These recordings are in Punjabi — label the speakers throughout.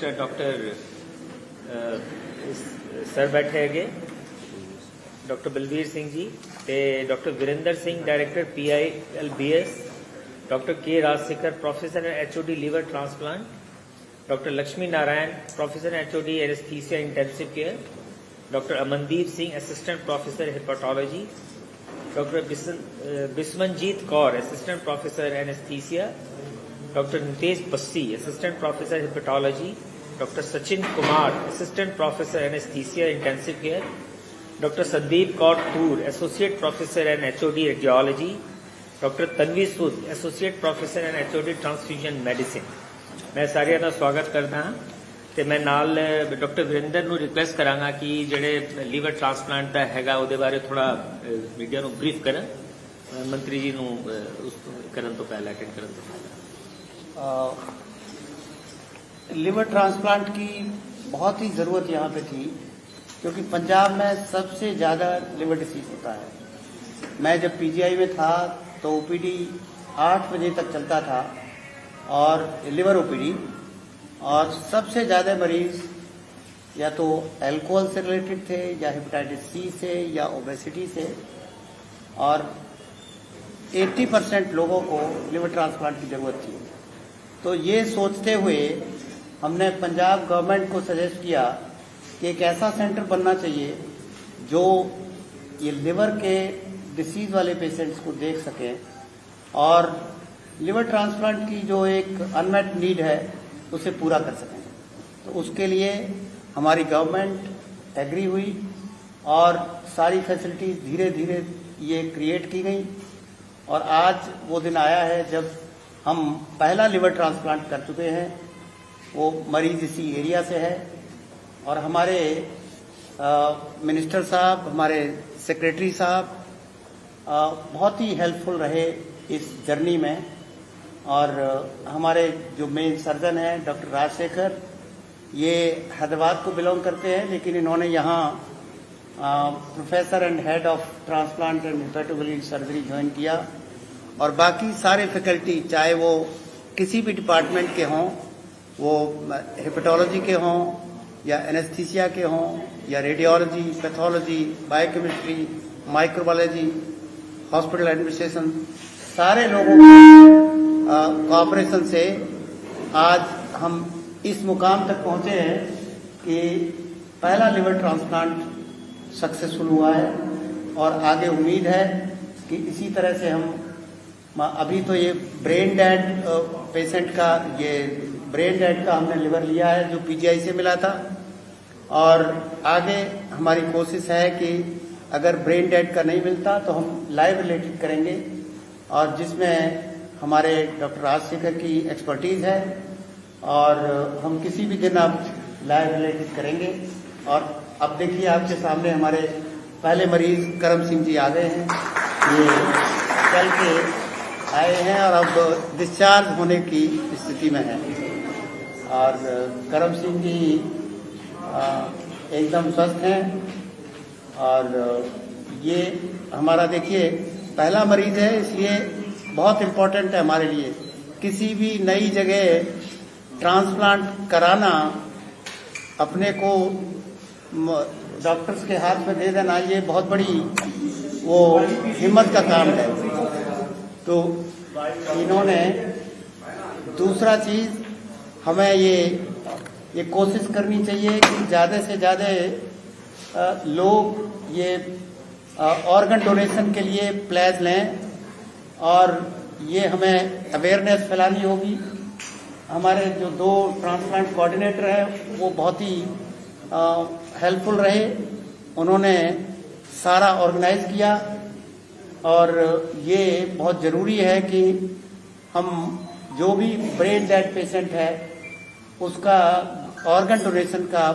Speaker 1: ਮਿਸਟਰ ਡਾਕਟਰ ਸਰ ਬੈਠੇ ਹੈਗੇ ਡਾਕਟਰ ਬਲਵੀਰ ਸਿੰਘ ਜੀ ਤੇ doctor Virinder Singh director PI LBS doctor K Rajashekhar professor HOD liver transplant doctor Lakshmi Narayan professor HOD anaesthesia intensive care doctor Amandeep Singh assistant professor hepatology doctor Bismanjeet Kaur assistant professor anaesthesia doctor Nitesh Bassi assistant professor hepatology Dr. Sachin Kumar, Assistant Professor Anesthesia Intensive Care, Dr. Sandeep Kaur Thur, Associate Professor and HOD Radiology, doctor Tanvi Sood associate professor and HOD transfusion medicine ਮੈਂ ਸਾਰਿਆਂ ਦਾ ਸਵਾਗਤ ਕਰਦਾ ਹਾਂ ਤੇ ਮੈਂ ਨਾਲ ਡਾਕਟਰ ਵਿਰਿੰਦਰ ਨੂੰ ਰਿਕੁਐਸਟ ਕਰਾਂਗਾ ਕਿ ਜਿਹੜੇ ਲੀਵਰ ਟ੍ਰਾਂਸਪਲਾਂਟ ਦਾ ਹੈਗਾ ਉਹਦੇ ਬਾਰੇ ਥੋੜਾ ਮੀਡੀਆ ਨੂੰ ਬਰੀਫ ਕਰਨ ਮੰਤਰੀ ਜੀ ਨੂੰ ਉਸ ਕਰਨ ਤੋਂ ਕਰਨ ਤੋਂ ਪਹਿਲਾਂ
Speaker 2: लिवर ट्रांसप्लांट की बहुत ही ज़रूरत यहाँ पे थी, क्योंकि पंजाब में सबसे ज़्यादा लिवर डिसीज होता है। मैं जब पीजीआई में था तो ओपीडी आठ बजे तक चलता था, और लिवर ओपीडी, और सबसे ज़्यादा मरीज़ या तो अल्कोहल से रिलेटेड थे, या हेपेटाइटिस सी से, या ओबेसिटी से, और 80 परसेंट लोगों को लिवर ट्रांसप्लांट की ज़रूरत थी। तो ये सोचते हुए हमने पंजाब गवर्नमेंट को सजेस्ट किया कि एक ऐसा सेंटर बनना चाहिए जो ये लिवर के डिसीज वाले पेशेंट्स को देख सकें और लिवर ट्रांसप्लांट की जो एक अनमेट नीड है, उसे पूरा कर सकें। तो उसके लिए हमारी गवर्नमेंट एग्री हुई और सारी फैसिलिटीज़ धीरे धीरे ये क्रिएट की गई। और आज वो दिन आया है जब हम पहला लिवर ट्रांसप्लांट कर चुके हैं। वो मरीज़ इसी एरिया से है और हमारे आ, मिनिस्टर साहब हमारे सेक्रेटरी साहब बहुत ही हेल्पफुल रहे इस जर्नी में। और हमारे जो मेन सर्जन हैं डॉक्टर राजशेखर ये हैदराबाद को बिलोंग करते हैं लेकिन इन्होंने यहाँ professor and head of transplant and hepatobiliary surgery join किया। और बाकी सारे फैकल्टी चाहे वो किसी भी डिपार्टमेंट के हों वो हेपेटोलॉजी के हों, या एनेस्थीसिया के हों, या radiology pathology biochemistry microbiology hospital administration सारे लोगों के कॉपरेशन से आज हम इस मुकाम तक पहुँचे हैं कि पहला लिवर ट्रांसप्लांट सक्सेसफुल हुआ है और आगे उम्मीद है कि इसी तरह से हम अभी तो ये ब्रेन डेड पेशेंट का ये ब्रेन डेड का हमने लिवर लिया है, जो पीजीआई से मिला था। और आगे हमारी कोशिश है कि अगर ब्रेन डेड का नहीं मिलता तो हम लाइव रिलेटेड करेंगे। और जिसमें हमारे डॉक्टर राजशेखर की एक्सपर्टीज है, और हम किसी भी दिन अब लाइव रिलेटेड करेंगे। और अब देखिए, आपके सामने हमारे पहले मरीज़ करम सिंह जी आ गए हैं। ये चल के आए हैं, और अब डिस्चार्ज होने की स्थिति में है। और करम सिंह जी एकदम स्वस्थ हैं। और ये हमारा देखिए, पहला मरीज़ है, इसलिए बहुत इम्पोर्टेंट है हमारे लिए। किसी भी नई जगह ट्रांसप्लांट कराना अपने को डॉक्टर्स के हाथ में दे देना, ये बहुत बड़ी वो हिम्मत का काम है। तो इन्होंने दूसरा चीज़ हमें ये ये कोशिश करनी चाहिए कि ज़्यादा से ज़्यादा लोग ये ऑर्गन डोनेशन के लिए प्लेज लें और ये हमें अवेयरनेस फैलानी होगी। हमारे जो दो ट्रांसप्लांट कोऑर्डिनेटर हैं, वो बहुत ही हेल्पफुल रहे। उन्होंने सारा ऑर्गेनाइज किया और ये बहुत ज़रूरी है कि हम जो भी ब्रेन डेड पेशेंट है उसका ऑर्गन डोनेशन का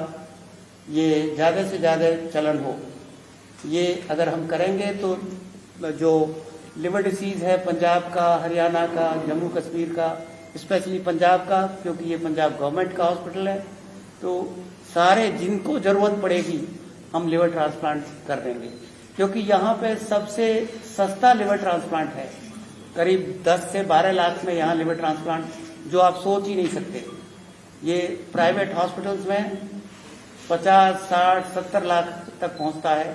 Speaker 2: ये ज़्यादा से ज़्यादा चलन हो। ये अगर हम करेंगे तो जो लिवर डिसीज है, पंजाब का, हरियाणा का, जम्मू कश्मीर का स्पेशली पंजाब का, क्योंकि ये पंजाब गवर्नमेंट का हॉस्पिटल है तो सारे जिनको ज़रूरत पड़ेगी, हम लिवर ट्रांसप्लांट कर देंगे। क्योंकि यहाँ पे सबसे सस्ता लिवर ट्रांसप्लांट है। करीब 10 से 12 लाख में यहाँ लिवर ट्रांसप्लांट जो आप सोच ही नहीं सकते। ये प्राइवेट हॉस्पिटल्स में 50, 60, 70 लाख तक पहुंचता है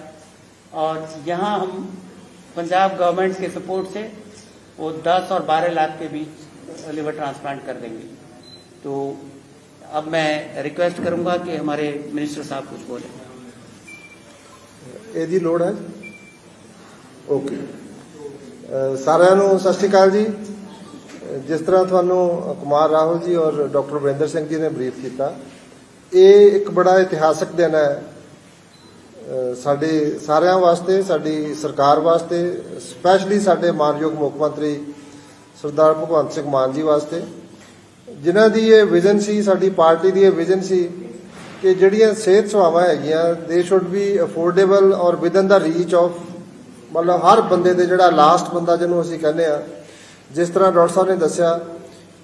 Speaker 2: और यहाँ हम पंजाब गवर्नमेंट के सपोर्ट से वो 10 और 12 लाख के बीच लिवर ट्रांसप्लांट कर देंगे तो अब मैं रिक्वेस्ट करूंगा कि हमारे मिनिस्टर साहब कुछ बोले
Speaker 3: ਇਹਦੀ ਲੋੜ ਹੈ ਓਕੇ ਅਹ ਸਾਰਿਆਂ ਨੂੰ ਸਤਿ ਸ਼੍ਰੀ ਅਕਾਲ ਜੀ ਅਹ ਜਿਸ ਤਰ੍ਹਾਂ ਤੁਹਾਨੂੰ ਕੁਮਾਰ ਰਾਹੁਲ ਜੀ ਔਰ ਡਾਕਟਰ ਵਰਿੰਦਰ ਸਿੰਘ ਜੀ ਨੇ ਬਰੀਫ ਕੀਤਾ, ਇਹ ਇੱਕ ਬੜਾ ਇਤਿਹਾਸਕ ਦਿਨ ਹੈ। ਸਾਡੇ ਸਾਰਿਆਂ ਵਾਸਤੇ, ਸਾਡੀ ਸਰਕਾਰ ਵਾਸਤੇ, ਸਪੈਸ਼ਲੀ ਸਾਡੇ ਮਾਨਯੋਗ ਮੁੱਖ ਮੰਤਰੀ ਸਰਦਾਰ ਭਗਵੰਤ ਸਿੰਘ ਮਾਨ ਜੀ ਵਾਸਤੇ। ਜਿਨ੍ਹਾਂ ਦੀ ਇਹ ਵਿਜ਼ਨ ਸੀ, ਸਾਡੀ ਪਾਰਟੀ ਦੀ ਇਹ ਵਿਜ਼ਨ ਸੀ ਕਿ ਜਿਹੜੀਆਂ ਸਿਹਤ ਸੇਵਾਵਾਂ ਹੈਗੀਆਂ ਦੇ ਸ਼ੁੱਡ ਬੀ ਅਫੋਰਡੇਬਲ ਔਰ ਵਿਦਨ ਦਾ ਰੀਚ ਆਫ ਮਤਲਬ ਹਰ ਬੰਦੇ ਦੇ ਜਿਹੜਾ ਲਾਸਟ ਬੰਦਾ ਜਿਹਨੂੰ ਅਸੀਂ ਕਹਿੰਦੇ ਆ ਜਿਸ ਤਰ੍ਹਾਂ ਡਾਕਟਰ ਸਾਹਿਬ ਨੇ ਦੱਸਿਆ,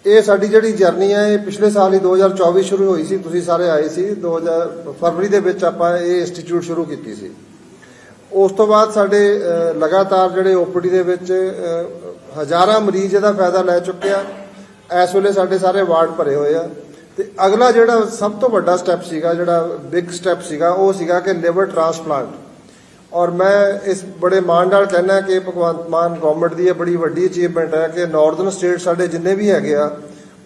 Speaker 3: ਇਹ ਸਾਡੀ ਜਿਹੜੀ ਜਰਨੀ ਹੈ, ਇਹ ਪਿਛਲੇ ਸਾਲ ਹੀ 2024 ਸ਼ੁਰੂ ਹੋਈ ਸੀ, ਤੁਸੀਂ ਸਾਰੇ ਆਏ ਸੀ 2000 ਫਰਵਰੀ ਦੇ ਵਿੱਚ ਆਪਾਂ ਇਹ ਇੰਸਟੀਚਿਊਟ ਸ਼ੁਰੂ ਕੀਤੀ ਸੀ। ਉਸ ਤੋਂ ਬਾਅਦ ਸਾਡੇ ਲਗਾਤਾਰ ਜਿਹੜੇ ਓਪੀਡੀ ਦੇ ਵਿੱਚ ਹਜ਼ਾਰਾਂ ਮਰੀਜ਼ ਇਹਦਾ ਫਾਇਦਾ ਲੈ ਚੁੱਕੇ ਆ। ਇਸ ਵੇਲੇ ਸਾਡੇ ਸਾਰੇ ਵਾਰਡ ਭਰੇ ਹੋਏ ਆ। ਤੇ ਅਗਲਾ ਜਿਹੜਾ ਸਭ ਤੋਂ ਵੱਡਾ ਸਟੈਪ ਸੀਗਾ, ਜਿਹੜਾ ਬਿਗ ਸਟੈਪ ਸੀਗਾ, ਉਹ ਸੀਗਾ ਕਿ ਲਿਵਰ ਟ੍ਰਾਂਸਪਲਾਂਟ ਔਰ ਮੈਂ ਇਸ ਬੜੇ ਮਾਣ ਨਾਲ ਕਹਿਣਾ ਕਿ ਭਗਵੰਤ ਮਾਨ ਗਵਰਨਮੈਂਟ ਦੀ ਇਹ ਬੜੀ ਵੱਡੀ ਅਚੀਵਮੈਂਟ ਹੈ ਕਿ ਨਾਰਥਰਨ ਸਟੇਟ ਸਾਡੇ ਜਿੰਨੇ ਵੀ ਹੈਗੇ ਆ,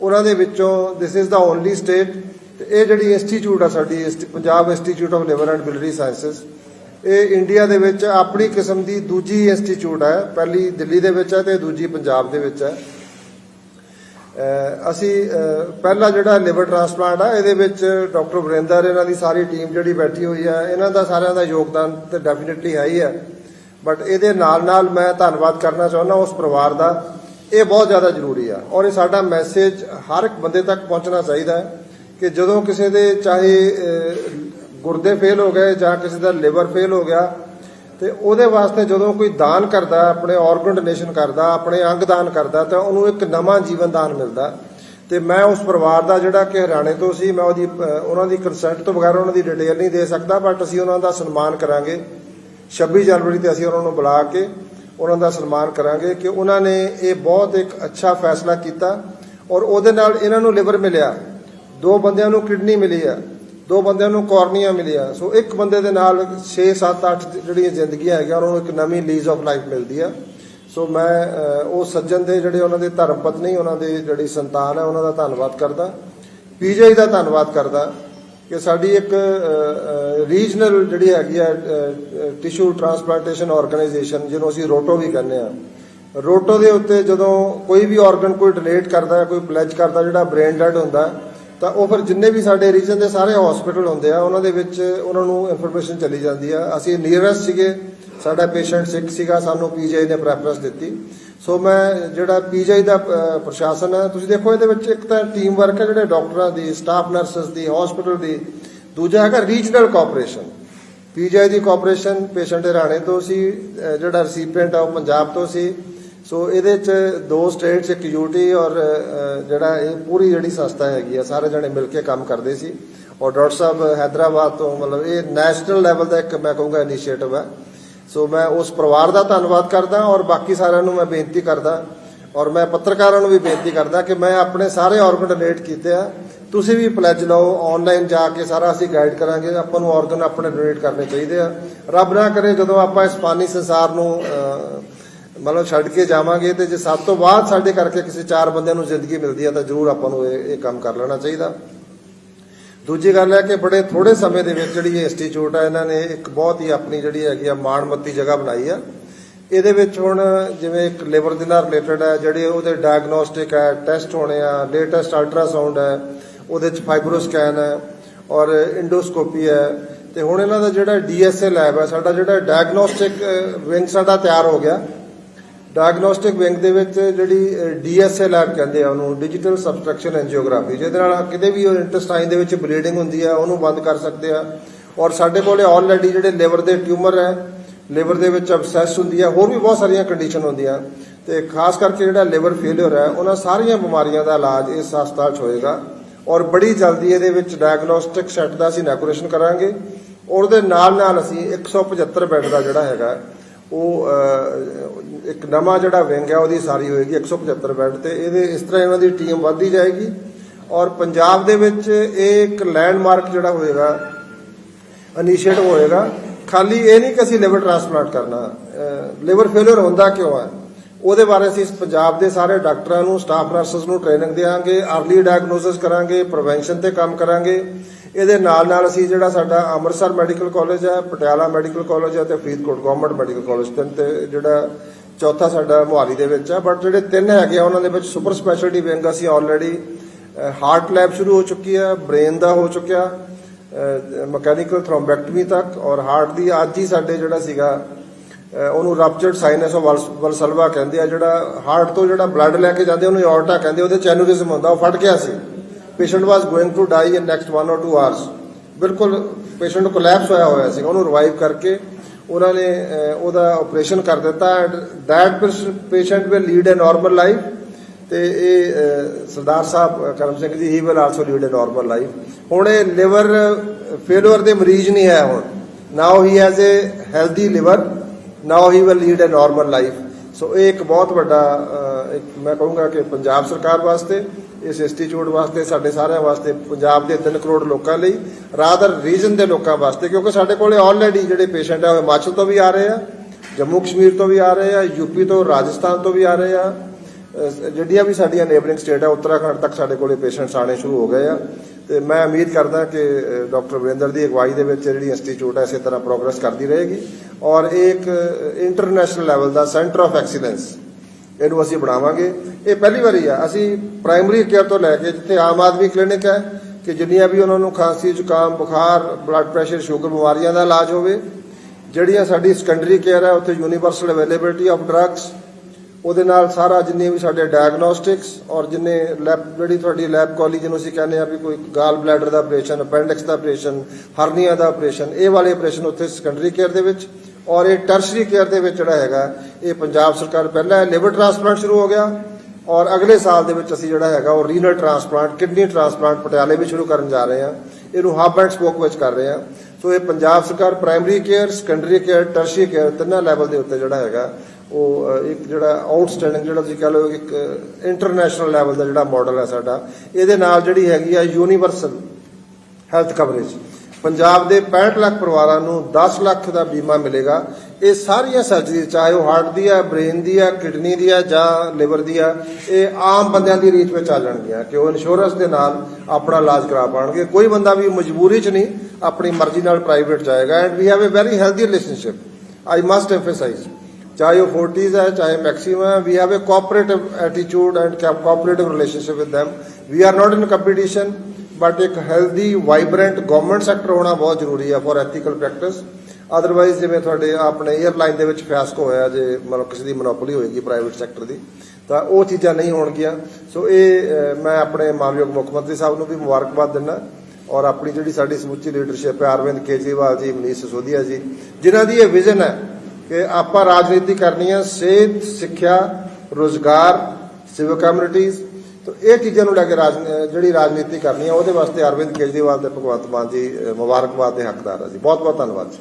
Speaker 3: ਉਹਨਾਂ ਦੇ ਵਿੱਚੋਂ this is the only state ਤੇ ਇਹ ਜਿਹੜੀ ਇੰਸਟੀਚਿਊਟ ਆ ਸਾਡੀ, ਇੰਸਟੀ- Punjab Institute of Liver and Biliary Sciences ਇਹ ਇੰਡੀਆ ਦੇ ਵਿੱਚ ਆਪਣੀ ਕਿਸਮ ਦੀ ਦੂਜੀ ਇੰਸਟੀਚਿਊਟ ਹੈ, ਪਹਿਲੀ ਦਿੱਲੀ ਦੇ ਵਿੱਚ ਹੈ ਤੇ ਦੂਜੀ ਪੰਜਾਬ ਦੇ ਵਿੱਚ ਹੈ। ਅਸੀਂ ਪਹਿਲਾ ਜਿਹੜਾ ਲਿਵਰ ਟ੍ਰਾਂਸਪਲਾਂਟ ਆ, ਇਹਦੇ ਵਿੱਚ ਡਾਕਟਰ ਵਰਿੰਦਰ ਇਹਨਾਂ ਦੀ ਸਾਰੀ ਟੀਮ ਜਿਹੜੀ ਬੈਠੀ ਹੋਈ ਹੈ ਇਹਨਾਂ ਦਾ ਸਾਰਿਆਂ ਦਾ ਯੋਗਦਾਨ ਤੇ ਡੈਫੀਨਿਟਲੀ ਹੈ ਹੀ ਹੈ ਬਟ ਇਹਦੇ ਨਾਲ ਨਾਲ ਮੈਂ ਧੰਨਵਾਦ ਕਰਨਾ ਚਾਹੁੰਦਾ ਉਸ ਪਰਿਵਾਰ ਦਾ। ਇਹ ਬਹੁਤ ਜ਼ਿਆਦਾ ਜ਼ਰੂਰੀ ਆ ਔਰ ਇਹ ਸਾਡਾ ਮੈਸੇਜ ਹਰ ਇੱਕ ਬੰਦੇ ਤੱਕ ਪਹੁੰਚਣਾ ਚਾਹੀਦਾ ਹੈ ਕਿ ਜਦੋਂ ਕਿਸੇ ਦੇ ਚਾਹੇ ਗੁਰਦੇ ਫੇਲ ਹੋ ਗਏ ਜਾਂ ਕਿਸੇ ਦਾ ਲਿਵਰ ਫੇਲ ਹੋ ਗਿਆ ਤੇ ਉਹਦੇ ਵਾਸਤੇ ਜਦੋਂ ਕੋਈ ਦਾਨ ਕਰਦਾ, ਆਪਣੇ ਆਰਗਨ ਡੋਨੇਸ਼ਨ ਕਰਦਾ, ਆਪਣੇ ਅੰਗ ਦਾਨ ਕਰਦਾ, ਤਾਂ ਉਹਨੂੰ ਇੱਕ ਨਵਾਂ ਜੀਵਨ ਦਾਨ ਮਿਲਦਾ। ਤੇ ਮੈਂ ਉਸ ਪਰਿਵਾਰ ਦਾ ਜਿਹੜਾ ਕਿ ਹਰਿਆਣੇ ਤੋਂ ਸੀ, ਮੈਂ ਉਹਦੀ, ਉਹਨਾਂ ਦੀ ਕੰਸੈਂਟ ਤੋਂ ਬਗੈਰ ਉਹਨਾਂ ਦੀ ਡਿਟੇਲ ਨਹੀਂ ਦੇ ਸਕਦਾ ਬਟ ਅਸੀਂ ਉਹਨਾਂ ਦਾ ਸਨਮਾਨ ਕਰਾਂਗੇ। 26 ਜਨਵਰੀ ਤੇ ਅਸੀਂ ਉਹਨਾਂ ਨੂੰ ਬੁਲਾ ਕੇ ਉਹਨਾਂ ਦਾ ਸਨਮਾਨ ਕਰਾਂਗੇ ਕਿ ਉਹਨਾਂ ਨੇ ਇਹ ਬਹੁਤ ਇੱਕ ਅੱਛਾ ਫੈਸਲਾ ਕੀਤਾ ਔਰ ਉਹਦੇ ਨਾਲ ਇਹਨਾਂ ਨੂੰ ਲਿਵਰ ਮਿਲਿਆ। ਦੋ ਬੰਦਿਆਂ ਨੂੰ ਕਿਡਨੀ ਮਿਲੀ ਆ। ਦੋ ਬੰਦਿਆਂ ਨੂੰ ਕੋਰਨੀਆ ਮਿਲਿਆ। ਸੋ ਇੱਕ ਬੰਦੇ ਦੇ ਨਾਲ 6 7 8 ਜਿਹੜੀਆਂ ਜ਼ਿੰਦਗੀਆਂ ਹੈਗੀਆਂ ਉਹਨਾਂ ਨੂੰ ਇੱਕ ਨਵੀਂ ਲੀਜ਼ ਆਫ ਲਾਈਫ ਮਿਲਦੀ ਆ। ਸੋ ਮੈਂ ਉਹ ਸੱਜਣ ਦੇ ਜਿਹੜੇ ਉਹਨਾਂ ਦੇ ਧਰਮ ਪਤਨੀ, ਉਹਨਾਂ ਦੇ ਜਿਹੜੀ ਸੰਤਾਨ ਹੈ ਉਹਨਾਂ ਦਾ ਧੰਨਵਾਦ ਕਰਦਾ। ਪੀਜੀਆਈ ਦਾ ਧੰਨਵਾਦ ਕਰਦਾ ਕਿ ਸਾਡੀ ਇੱਕ ਰੀਜਨਲ ਜਿਹੜੀ ਹੈਗੀ ਆ ਟਿਸ਼ੂ ਟ੍ਰਾਂਸਪਲਾਂਟੇਸ਼ਨ ਆਰਗੇਨਾਈਜੇਸ਼ਨ ਜਿਹਨੂੰ ਅਸੀਂ ਰੋਟੋ ਵੀ ਕਹਿੰਦੇ ਆ। ਰੋਟੋ ਦੇ ਉੱਤੇ ਜਦੋਂ ਕੋਈ ਵੀ ਆਰਗਨ ਕੋਈ ਡੋਨੇਟ ਕਰਦਾ, ਕੋਈ ਪਲੇਜ ਕਰਦਾ, ਜਿਹੜਾ ਬ੍ਰੇਨ ਡੈਡ ਹੁੰਦਾ ਤਾਂ ਉਹ ਫਿਰ ਜਿੰਨੇ ਵੀ ਸਾਡੇ ਰੀਜਨ ਦੇ ਸਾਰੇ ਹਸਪੀਟਲ ਹੁੰਦੇ ਆ, ਉਹਨਾਂ ਦੇ ਵਿੱਚ ਉਹਨਾਂ ਨੂੰ ਇਨਫੋਰਮੇਸ਼ਨ ਚਲੀ ਜਾਂਦੀ ਆ। ਅਸੀਂ ਨੀਅਰੈਸਟ ਸੀਗੇ, ਸਾਡਾ ਪੇਸ਼ੈਂਟ ਸਿੱਖ ਸੀਗਾ, ਸਾਨੂੰ ਪੀਜੀਆਈ ਨੇ ਪ੍ਰੈਫਰੈਂਸ ਦਿੱਤੀ। ਸੋ ਮੈਂ ਜਿਹੜਾ ਪੀਜੀਆਈ ਦਾ ਪ੍ਰਸ਼ਾਸਨ ਹੈ ਤੁਸੀਂ ਦੇਖੋ ਇਹਦੇ ਵਿੱਚ ਇੱਕ ਤਾਂ ਟੀਮ ਵਰਕ ਹੈ ਜਿਹੜੇ ਡਾਕਟਰਾਂ ਦੀ ਸਟਾਫ ਨਰਸਸ ਦੀ ਹਸਪੀਟਲ ਦੀ, ਦੂਜਾ ਹੈਗਾ ਰੀਜਨਲ ਕੋਆਪਰੇਸ਼ਨ ਪੀਜੀਆਈ ਦੀ ਕੋਆਪਰੇਸ਼ਨ ਪੇਸ਼ੈਂਟ ਹਰਿਆਣੇ ਤੋਂ ਸੀ ਜਿਹੜਾ ਰੈਸੀਪੀਐਂਟ ਆ ਉਹ ਪੰਜਾਬ ਤੋਂ ਸੀ। ਸੋ ਇਹਦੇ ਚ ਦੋ ਸਟੇਟਸ ਇੱਕ ਯੂਟੀ ਔਰ ਜਿਹੜਾ ਇਹ ਪੂਰੀ ਜਿਹੜੀ ਸੰਸਥਾ ਹੈਗੀ ਆ, ਸਾਰੇ ਜਣੇ ਮਿਲ ਕੇ ਕੰਮ ਕਰਦੇ ਸੀ। ਔਰ ਡਾਕਟਰ ਸਾਹਿਬ ਹੈਦਰਾਬਾਦ ਤੋਂ ਮਤਲਬ ਇਹ ਨੈਸ਼ਨਲ ਲੈਵਲ ਦਾ ਇੱਕ ਮੈਂ ਕਹੂੰਗਾ ਇਨੀਸ਼ੀਏਟਿਵ ਹੈ ਸੋ ਮੈਂ ਉਸ ਪਰਿਵਾਰ ਦਾ ਧੰਨਵਾਦ ਕਰਦਾ ਔਰ ਬਾਕੀ ਸਾਰਿਆਂ ਨੂੰ ਮੈਂ ਬੇਨਤੀ ਕਰਦਾ। ਔਰ ਮੈਂ ਪੱਤਰਕਾਰਾਂ ਨੂੰ ਵੀ ਬੇਨਤੀ ਕਰਦਾ ਕਿ ਮੈਂ ਆਪਣੇ ਸਾਰੇ ਆਰਗਨ ਡੋਨੇਟ ਕੀਤੇ ਆ। ਤੁਸੀਂ ਵੀ ਪਲੇਜ ਲਓ ਆਨਲਾਈਨ ਜਾ ਕੇ ਸਾਰਾ ਅਸੀਂ ਗਾਈਡ ਕਰਾਂਗੇ। ਆਪਾਂ ਨੂੰ ਆਰਗਨ ਆਪਣੇ ਡੋਨੇਟ ਕਰਨੇ ਚਾਹੀਦੇ ਆ। ਰੱਬ ਨਾ ਕਰੇ ਜਦੋਂ ਆਪਾਂ ਇਸ ਫਾਨੀ ਸੰਸਾਰ ਨੂੰ ਮਤਲਬ ਛੱਡ ਕੇ ਜਾਵਾਂਗੇ ਤੇ ਜੇ ਸਭ ਤੋਂ ਬਾਅਦ ਸਾਡੇ ਕਰਕੇ ਕਿਸੇ ਚਾਰ ਬੰਦਿਆਂ ਨੂੰ ਜ਼ਿੰਦਗੀ ਮਿਲਦੀ ਹੈ ਤਾਂ ਜ਼ਰੂਰ ਆਪਾਂ ਨੂੰ ਇਹ ਕੰਮ ਕਰ ਲੈਣਾ ਚਾਹੀਦਾ। ਦੂਜੀ ਗੱਲ ਹੈ ਕਿ ਬੜੇ ਥੋੜੇ ਸਮੇਂ ਦੇ ਵਿੱਚ ਜਿਹੜੀ ਇਹ ਇੰਸਟੀਚਿਊਟ ਹੈ ਇਹਨਾਂ ਨੇ ਇੱਕ ਬਹੁਤ ਹੀ ਆਪਣੀ ਜਿਹੜੀ ਹੈਗੀ ਆ ਮਾਣਮੱਤੀ ਜਗ੍ਹਾ ਬਣਾਈ ਆ। ਇਹਦੇ ਵਿੱਚ ਹੁਣ ਜਿਵੇਂ ਇੱਕ ਲਿਵਰ ਦੇ ਨਾਲ ਰਿਲੇਟਡ ਹੈ, ਜਿਹੜੇ ਉਹਦੇ ਡਾਇਗਨੋਸਟਿਕ ਹੈ ਟੈਸਟ ਹੋਣੇ ਆ ਲੇਟੈਸਟ ਅਲਟਰਾਸਾਊਂਡ ਹੈ, ਉਹਦੇ ਚ ਫਾਈਬਰੋਸਕੈਨ ਹੈ ਔਰ ਇੰਡੋਸਕੋਪੀ ਹੈ। ਤੇ ਹੁਣ ਇਹਨਾਂ ਦਾ ਜਿਹੜਾ ਡੀਐਸਏ ਲੈਬ ਹੈ, ਸਾਡਾ ਜਿਹੜਾ ਡਾਇਗਨੋਸਟਿਕ ਵਿੰਗ ਸਾਡਾ ਤਿਆਰ ਹੋ ਗਿਆ। ਡਾਇਗਨੋਸਟਿਕ ਵਿੰਗ ਦੇ ਵਿੱਚ ਜਿਹੜੀ ਡੀਐਸਏ ਲੈਬ ਕਹਿੰਦੇ ਆ ਉਹਨੂੰ ਡਿਜੀਟਲ ਸਬਸਟ੍ਰਕਸ਼ਨ ਐਂਜੀਓਗ੍ਰਾਫੀ ਜਿਹਦੇ ਨਾਲ ਕਿਤੇ ਵੀ ਇੰਟੈਸਟਾਈਨ ਦੇ ਵਿੱਚ ਬਲੀਡਿੰਗ ਹੁੰਦੀ ਆ, ਉਹਨੂੰ ਬੰਦ ਕਰ ਸਕਦੇ ਆ। ਔਰ ਸਾਡੇ ਕੋਲੇ ਆਲਰੇਡੀ ਜਿਹੜੇ ਲਿਵਰ ਦੇ ਟਿਊਮਰ ਹੈ ਲਿਵਰ ਦੇ ਵਿੱਚ ਅਬਸੈਸ ਹੁੰਦੀ ਹੈ ਹੋਰ ਵੀ ਬਹੁਤ ਸਾਰੀਆਂ ਕੰਡੀਸ਼ਨ ਹੁੰਦੀਆਂ। ਤੇ ਖਾਸ ਕਰਕੇ ਜਿਹੜਾ ਲਿਵਰ ਫੇਲਿਅਰ ਹੈ, ਉਹਨਾਂ ਸਾਰੀਆਂ ਬਿਮਾਰੀਆਂ ਦਾ ਇਲਾਜ ਇਸ ਹਸਪਤਾਲ 'ਚ ਹੋਏਗਾ। ਔਰ ਬੜੀ ਜਲਦੀ ਇਹਦੇ ਵਿੱਚ ਡਾਇਗਨੋਸਟਿਕ ਸੈੱਟ ਦਾ ਅਸੀਂ ਇਨੈਗੋਰੇਸ਼ਨ ਕਰਾਂਗੇ। ਔਰ ਉਹਦੇ ਨਾਲ ਨਾਲ ਅਸੀਂ 175 ਬੈੱਡ ਦਾ ਜਿਹੜਾ ਹੈਗਾ ਉਹ ਇੱਕ ਨਵਾਂ ਜਿਹੜਾ ਵਿੰਗ ਹੈ, ਉਹਦੀ ਸਾਰੀ ਹੋਏਗੀ 175 ਬੈੱਡ ਤੇ। ਇਹਦੇ, ਇਸ ਤਰ੍ਹਾਂ ਇਹਨਾਂ ਦੀ ਟੀਮ ਵੱਧਦੀ ਜਾਏਗੀ। ਔਰ ਪੰਜਾਬ ਦੇ ਵਿੱਚ ਇਹ ਇੱਕ ਲੈਂਡਮਾਰਕ ਜਿਹੜਾ ਹੋਏਗਾ, ਇਨੀਸ਼ੀਏਟਿਵ ਹੋਏਗਾ। ਖਾਲੀ ਇਹ ਨਹੀਂ ਕਿ ਅਸੀਂ ਲਿਵਰ ਟ੍ਰਾਂਸਪਲਾਂਟ ਕਰਨਾ ਲਿਵਰ ਫੇਲਿਅਰ ਹੁੰਦਾ ਕਿਉਂ ਹੈ? ਉਹਦੇ ਬਾਰੇ ਅਸੀਂ ਪੰਜਾਬ ਦੇ ਸਾਰੇ ਡਾਕਟਰਾਂ ਨੂੰ, ਸਟਾਫ ਨਰਸਸ ਨੂੰ ਟ੍ਰੇਨਿੰਗ ਦੇਵਾਂਗੇ अर्ਲੀ ਡਾਇਗਨੋਸਿਸ ਕਰਾਂਗੇ ਪ੍ਰੀਵੈਂਸ਼ਨ ਤੇ ਕੰਮ ਕਰਾਂਗੇ। ਇਹਦੇ ਨਾਲ ਨਾਲ ਅਸੀਂ ਜਿਹੜਾ ਸਾਡਾ ਅੰਮ੍ਰਿਤਸਰ ਮੈਡੀਕਲ ਕਾਲਜ ਹੈ, ਪਟਿਆਲਾ ਮੈਡੀਕਲ ਕਾਲਜ ਹੈ ਤੇ ਫਰੀਦਕੋਟ ਗਵਰਨਮੈਂਟ ਮੈਡੀਕਲ ਕਾਲਜ ਤਿੰਨ ਤੇ ਜਿਹੜਾ ਚੌਥਾ ਸਾਡਾ ਮੁਹਾਲੀ ਦੇ ਵਿੱਚ ਹੈ। ਬਟ ਜਿਹੜੇ ਤਿੰਨ ਹੈਗੇ ਆ, ਉਹਨਾਂ ਦੇ ਵਿੱਚ ਸੁਪਰ ਸਪੈਸ਼ਲਿਟੀ ਵਿੰਗ ਅਸੀਂ ਆਲਰੇਡੀ ਹਾਰਟ ਲੈਬ ਸ਼ੁਰੂ ਹੋ ਚੁੱਕੀ ਹੈ ਬ੍ਰੇਨ ਦਾ ਹੋ ਚੁੱਕਿਆ ਮਕੈਨੀਕਲ ਥ੍ਰੋਮਬੈਕਟਮੀ ਤੱਕ ਔਰ ਹਾਰਟ ਦੀ ਅੱਜ ਹੀ ਸਾਡੇ ਜਿਹੜਾ ਸੀਗਾ ਉਹਨੂੰ ਰਪਚਰਡ ਸਾਈਨਸ ਆਫ ਵਲਸਲਵਾ ਕਹਿੰਦੇ ਆ, ਜਿਹੜਾ ਹਾਰਟ ਤੋਂ ਜਿਹੜਾ ਬਲੱਡ ਲੈ ਕੇ ਜਾਂਦੇ ਉਹਨੂੰ ਆਰਟਾ ਕਹਿੰਦੇ ਉਹਦੇ ਚ ਹੁੰਦਾ, ਉਹ ਫਟ ਗਿਆ ਸੀ। Patient was going to die in next 1 or 2 hours ਬਿਲਕੁਲ ਪੇਸ਼ੈਂਟ ਕੋਲੈਪਸ ਹੋਇਆ ਹੋਇਆ ਸੀ। ਉਹਨੂੰ ਰਿਵਾਈਵ ਕਰਕੇ ਉਹਨਾਂ ਨੇ ਉਹਦਾ ਆਪਰੇਸ਼ਨ ਕਰ ਦਿੱਤਾ and that patient will lead a normal life ਤੇ ਇਹ Sardar Sahib Karam Singh ji he will also lead a normal life ਹੁਣ ਇਹ ਲਿਵਰ ਫੇਲਿਅਰ ਦੇ ਮਰੀਜ਼ ਨਹੀਂ ਹੈ ਹੁਣ। Now he has a healthy liver now he will lead a normal life so ਇਹ ਇੱਕ ਬਹੁਤ ਵੱਡਾ ਮੈਂ ਕਹੂੰਗਾ ਕਿ ਪੰਜਾਬ ਸਰਕਾਰ ਵਾਸਤੇ ਇਸ ਇੰਸਟੀਚਿਊਟ ਵਾਸਤੇ, ਸਾਡੇ ਸਾਰਿਆਂ ਵਾਸਤੇ, ਪੰਜਾਬ ਦੇ 3 ਕਰੋੜ ਲੋਕਾਂ ਲਈ ਰਾਦਰ ਰੀਜਨ ਦੇ ਲੋਕਾਂ ਵਾਸਤੇ, ਕਿਉਂਕਿ ਸਾਡੇ ਕੋਲੇ ਆਲਰੇਡੀ ਜਿਹੜੇ ਪੇਸ਼ੈਂਟ ਆ, ਉਹ ਹਿਮਾਚਲ ਤੋਂ ਵੀ ਆ ਰਹੇ ਆ, ਜੰਮੂ ਕਸ਼ਮੀਰ ਤੋਂ ਵੀ ਆ ਰਹੇ ਆ ਯੂਪੀ ਤੋਂ, ਰਾਜਸਥਾਨ ਤੋਂ ਵੀ ਆ ਰਹੇ ਆ ਜਿਹੜੀਆਂ ਵੀ ਸਾਡੀਆਂ ਨੇਬਰਿੰਗ ਸਟੇਟ ਆ, ਉੱਤਰਾਖੰਡ ਤੱਕ ਸਾਡੇ ਕੋਲੇ ਪੇਸ਼ੈਂਟਸ ਆਣੇ ਸ਼ੁਰੂ ਹੋ ਗਏ ਆ। ਤੇ ਮੈਂ ਉਮੀਦ ਕਰਦਾ ਕਿ ਡਾਕਟਰ ਵਰਿੰਦਰ ਦੀ ਅਗਵਾਈ ਦੇ ਵਿੱਚ ਜਿਹੜੀ ਇੰਸਟੀਚਿਊਟ ਹੈ ਇਸੇ ਤਰ੍ਹਾਂ ਪ੍ਰੋਗਰੈਸ ਕਰਦੀ ਰਹੇਗੀ। ਔਰ ਇਹ ਇੱਕ ਇੰਟਰਨੈਸ਼ਨਲ ਲੈਵਲ ਦਾ ਸੈਂਟਰ ਆਫ ਐਕਸੀਲੈਂਸ ਇਹਨੂੰ ਅਸੀਂ ਬਣਾਵਾਂਗੇ। ਇਹ ਪਹਿਲੀ ਵਾਰੀ ਆ। ਅਸੀਂ ਪ੍ਰਾਇਮਰੀ ਕੇਅਰ ਤੋਂ ਲੈ ਕੇ ਜਿੱਥੇ ਆਮ ਆਦਮੀ ਕਲੀਨਿਕ ਹੈ ਕਿ ਜਿੰਨੀਆਂ ਵੀ ਉਹਨਾਂ ਨੂੰ ਖਾਂਸੀ, ਜ਼ੁਕਾਮ, ਬੁਖਾਰ ਬਲੱਡ ਪ੍ਰੈਸ਼ਰ ਸ਼ੂਗਰ ਬਿਮਾਰੀਆਂ ਦਾ ਇਲਾਜ ਹੋਵੇ, ਜਿਹੜੀਆਂ ਸਾਡੀ ਸੈਕੰਡਰੀ ਕੇਅਰ ਹੈ, ਉੱਥੇ ਯੂਨੀਵਰਸਲ ਅਵੇਲੇਬਿਲਟੀ ਆਫ ਡਰੱਗਸ ਉਹਦੇ ਨਾਲ ਸਾਰਾ ਜਿੰਨੇ ਵੀ ਸਾਡੇ ਡਾਇਗਨੋਸਟਿਕਸ ਔਰ ਜਿੰਨੇ ਲੈਬ ਜਿਹੜੀ ਤੁਹਾਡੀ ਲੈਬ ਕਾਲੀ ਜਿਹਨੂੰ ਅਸੀਂ ਕਹਿੰਦੇ ਆ ਵੀ ਕੋਈ ਗਾਲ ਬਲੈਡਰ ਦਾ ਆਪਰੇਸ਼ਨ ਅਪੈਂਡਿਕਸ ਦਾ ਆਪਰੇਸ਼ਨ ਹਰਨੀਆ ਦਾ ਆਪਰੇਸ਼ਨ ਇਹ ਵਾਲੇ ਆਪਰੇਸ਼ਨ ਉੱਥੇ ਸੈਕੰਡਰੀ ਕੇਅਰ ਦੇ ਵਿੱਚ। ਔਰ ਇਹ ਟਰਸ਼ਰੀ ਕੇਅਰ ਦੇ ਵਿੱਚ ਜਿਹੜਾ ਹੈਗਾ, ਇਹ ਪੰਜਾਬ ਸਰਕਾਰ ਪਹਿਲਾਂ ਲਿਵਰ ਟ੍ਰਾਂਸਪਲਾਂਟ ਸ਼ੁਰੂ ਹੋ ਗਿਆ ਔਰ ਅਗਲੇ ਸਾਲ ਦੇ ਵਿੱਚ ਅਸੀਂ ਜਿਹੜਾ ਹੈਗਾ ਉਹ ਰੀਨਲ ਟ੍ਰਾਂਸਪਲਾਂਟ ਕਿਡਨੀ ਟ੍ਰਾਂਸਪਲਾਂਟ ਪਟਿਆਲੇ ਵਿੱਚ ਸ਼ੁਰੂ ਕਰਨ ਜਾ ਰਹੇ ਹਾਂ। ਇਹਨੂੰ ਹੱਬ ਐਂਡ ਸਪੋਕ ਵਿੱਚ ਕਰ ਰਹੇ ਹਾਂ। ਸੋ ਇਹ ਪੰਜਾਬ ਸਰਕਾਰ primary care secondary care tertiary care ਤਿੰਨਾਂ ਲੈਵਲ ਦੇ ਉੱਤੇ ਜਿਹੜਾ ਹੈਗਾ, ਉਹ ਇੱਕ ਜਿਹੜਾ ਆਊਟਸਟੈਂਡਿੰਗ ਜਿਹੜਾ ਤੁਸੀਂ ਕਹ ਲਓ ਇੱਕ ਇੰਟਰਨੈਸ਼ਨਲ ਲੈਵਲ ਦਾ ਜਿਹੜਾ ਮਾਡਲ ਹੈ ਸਾਡਾ। ਇਹਦੇ ਨਾਲ ਜਿਹੜੀ ਹੈਗੀ ਆ ਯੂਨੀਵਰਸਲ ਹੈਲਥ ਕਵਰੇਜ ਪੰਜਾਬ ਦੇ 65 ਲੱਖ ਪਰਿਵਾਰਾਂ ਨੂੰ 10 ਲੱਖ ਦਾ ਬੀਮਾ ਮਿਲੇਗਾ। ਇਹ ਸਾਰੀਆਂ ਸਰਜਰੀ, ਚਾਹੇ ਉਹ ਹਾਰਟ ਦੀ ਹੈ ਬ੍ਰੇਨ ਦੀ ਹੈ ਕਿਡਨੀ ਦੀ ਹੈ ਜਾਂ ਲਿਵਰ ਦੀ ਹੈ ਇਹ ਆਮ ਬੰਦਿਆਂ ਦੀ ਰੀਚ ਵਿੱਚ ਆ ਜਾਣਗੀਆਂ ਕਿ ਉਹ ਇੰਸ਼ੋਰੈਂਸ ਦੇ ਨਾਲ ਆਪਣਾ ਇਲਾਜ ਕਰਾ ਪਾਣਗੇ। ਕੋਈ ਬੰਦਾ ਵੀ ਮਜਬੂਰੀ 'ਚ ਨਹੀਂ, ਆਪਣੀ ਮਰਜ਼ੀ ਨਾਲ ਪ੍ਰਾਈਵੇਟ ਜਾਏਗਾ and we have a very healthy relationship I must emphasise ਚਾਹੇ ਉਹ 40s ਹੈ, ਚਾਹੇ ਮੈਕਸਿਮਮ ਹੈ we have a cooperative attitude and cooperative relationship with them we are not in competition but ਇੱਕ ਹੈਲਦੀ ਵਾਈਬ੍ਰੈਂਟ ਗਵਰਨਮੈਂਟ ਸੈਕਟਰ ਹੋਣਾ ਬਹੁਤ ਜ਼ਰੂਰੀ ਹੈ ਫॉर ਐਥੀਕਲ ਪ੍ਰੈਕਟਿਸ ਅਦਰਵਾਈਜ਼ ਜਿਵੇਂ ਤੁਹਾਡੇ ਆਪਣੇ 에ਅਰਲਾਈਨ ਦੇ ਵਿੱਚ ਫਿਆਸਕੋ ਹੋਇਆ, ਜੇ ਮਤਲਬ ਕਿਸੇ ਦੀ ਮੋਨੋਪੋਲੀ ਹੋਏਗੀ ਪ੍ਰਾਈਵੇਟ ਸੈਕਟਰ ਦੀ, ਤਾਂ ਉਹ ਚੀਜ਼ਾਂ ਨਹੀਂ ਹੋਣਗੀਆਂ। ਸੋ ਇਹ ਮੈਂ ਆਪਣੇ ਮਾਨਯੋਗ ਮੁੱਖ ਮੰਤਰੀ ਸਾਹਿਬ ਨੂੰ ਵੀ ਮੁਬਾਰਕਬਾਦ ਦਿੰਦਾ ਔਰ ਆਪਣੀ ਜਿਹੜੀ ਸਾਡੀ ਸਮੁੱਚੀ ਲੀਡਰਸ਼ਿਪ ਹੈ, ਅਰਵਿੰਦ ਕੇਜਰੀਵਾਲ ਜੀ, ਮਨੀਸ਼ ਸਿਸੋਦੀਆ ਜੀ, ਜਿਨ੍ਹਾਂ ਦੀ ਇਹ ਵਿਜ਼ਨ ਹੈ ਕਿ ਆਪਾਂ ਰਾਜਨੀਤੀ ਕਰਨੀ ਹੈ, ਸਿਹਤ, ਸਿੱਖਿਆ, ਰੋਜ਼ਗਾਰ ਸਿਵਲ ਕਮਿਊਨਿਟੀਜ਼ ਤਾਂ ਇਹ ਚੀਜ਼ਾਂ ਨੂੰ ਲੈ ਕੇ ਰਾਜ ਜਿਹੜੀ ਰਾਜਨੀਤੀ ਕਰਨੀ ਹੈ, ਉਹਦੇ ਵਾਸਤੇ ਅਰਵਿੰਦ ਕੇਜਰੀਵਾਲ ਤੇ ਭਗਵੰਤ ਮਾਨ ਜੀ ਮੁਬਾਰਕਬਾਦ ਦੇ ਹੱਕਦਾਰ ਹੈ ਜੀ। ਬਹੁਤ ਬਹੁਤ ਧੰਨਵਾਦ ਜੀ।